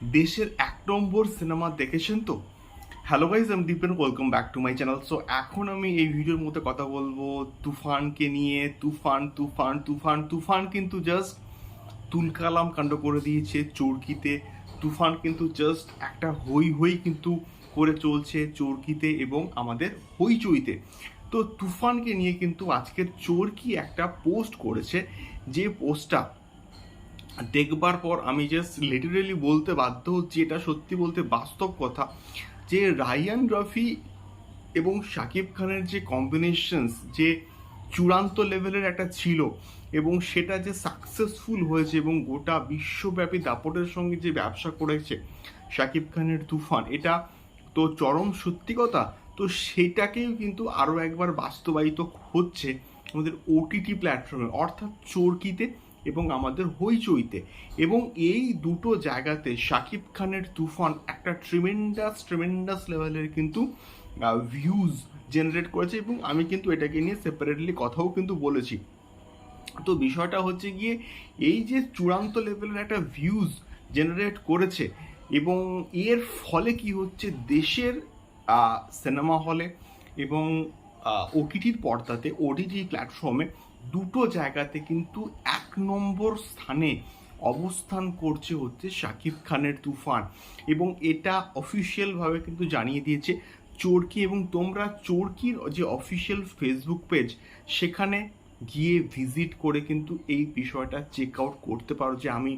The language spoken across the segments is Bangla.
দেশের এক নম্বর সিনেমা দেখেছেন তো? হ্যালো গাইজ আমি Dipen welcome back to my channel so এখন আমি এই ভিডিওর মধ্যে কথা বলব তুফানকে নিয়ে। তুফান তুফান তুফান তুফান কিন্তু জাস্ট তুলকালাম কাণ্ড করে দিয়েছে চরকিতে। তুফান কিন্তু জাস্ট একটা হই হই কিন্তু করে চলছে চরকিতে এবং আমাদের হইচইতে। তো তুফানকে নিয়ে কিন্তু আজকের চরকি একটা পোস্ট করেছে। যে পোস্টটা দেখবার পর আমি জাস্ট লিটারেলি বলতে বাধ্য হচ্ছি, এটা সত্যি বলতে বাস্তব কথা, যে রায়ান রফি এবং শাকিব খানের যে কম্বিনেশনস যে চূড়ান্ত লেভেলের একটা ছিল এবং সেটা যে সাকসেসফুল হয়েছে এবং গোটা বিশ্বব্যাপী দাপটের সঙ্গে যে ব্যবসা করেছে শাকিব খানের তুফান, এটা তো চরম সত্যি কথা, তো সেটাকেও কিন্তু আরও একবার বাস্তবায়িত হচ্ছে আমাদের ওটিটি প্ল্যাটফর্মে অর্থাৎ চরকিতে এবং আমাদের হইচইতে। এবং এই দুটো জায়গাতে শাকিব খানের তুফান একটা ট্রিমেন্ডাস ট্রিমেন্ডাস লেভেলের কিন্তু ভিউজ জেনারেট করেছে এবং আমি কিন্তু এটাকে নিয়ে সেপারেটলি কথাও কিন্তু বলেছি। তো বিষয়টা হচ্ছে গিয়ে, এই যে চূড়ান্ত লেভেলের একটা ভিউজ জেনারেট করেছে এবং এর ফলে কি হচ্ছে, দেশের সিনেমা হলে এবং ওটিটির পর্দাতে ওটিটি প্ল্যাটফর্মে দুটো জায়গাতে কিন্তু নম্বর স্থানে অবস্থান করছে হচ্ছে শাকিব খানের তুফান। এবং এটা অফিসিয়ালভাবে কিন্তু জানিয়ে দিয়েছে চোরকি এবং তোমরা চোরকির যে অফিসিয়াল ফেসবুক পেজ সেখানে গিয়ে ভিজিট করে কিন্তু এই বিষয়টা চেক আউট করতে পারো যে আমি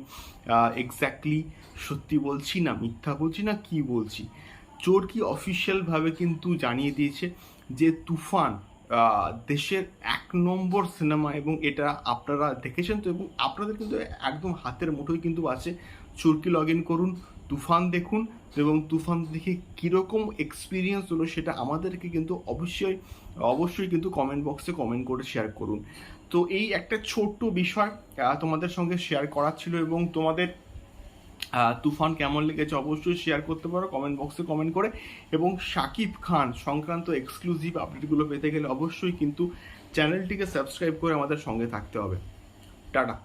এক্স্যাক্টলি সত্যি বলছি না মিথ্যা বলছি না কি বলছি। চোরকি অফিসিয়ালভাবে কিন্তু জানিয়ে দিয়েছে যে তুফান দেশের এক নম্বর সিনেমা এবং এটা আপনারা দেখেছেন তো এবং আপনাদের কিন্তু একদম হাতের মুঠোয় কিন্তু আছে। চুরকি লগ ইন করুন, তুফান দেখুন এবং তুফান দেখে কীরকম এক্সপিরিয়েন্স হলো সেটা আমাদেরকে কিন্তু অবশ্যই অবশ্যই কিন্তু কমেন্ট বক্সে কমেন্ট করে শেয়ার করুন। তো এই একটা ছোট্ট বিষয় তোমাদের সঙ্গে শেয়ার করার ছিল এবং তোমাদের তুফান কেমন লেগেছে অবশ্যই শেয়ার করতে পারো কমেন্ট বক্সে কমেন্ট করে। এবং শাকিব খান সংক্রান্ত এক্সক্লুসিভ আপডেটগুলো পেতে গেলে অবশ্যই কিন্তু চ্যানেলটিকে সাবস্ক্রাইব করে আমাদের সঙ্গে থাকতে হবে। টাটা।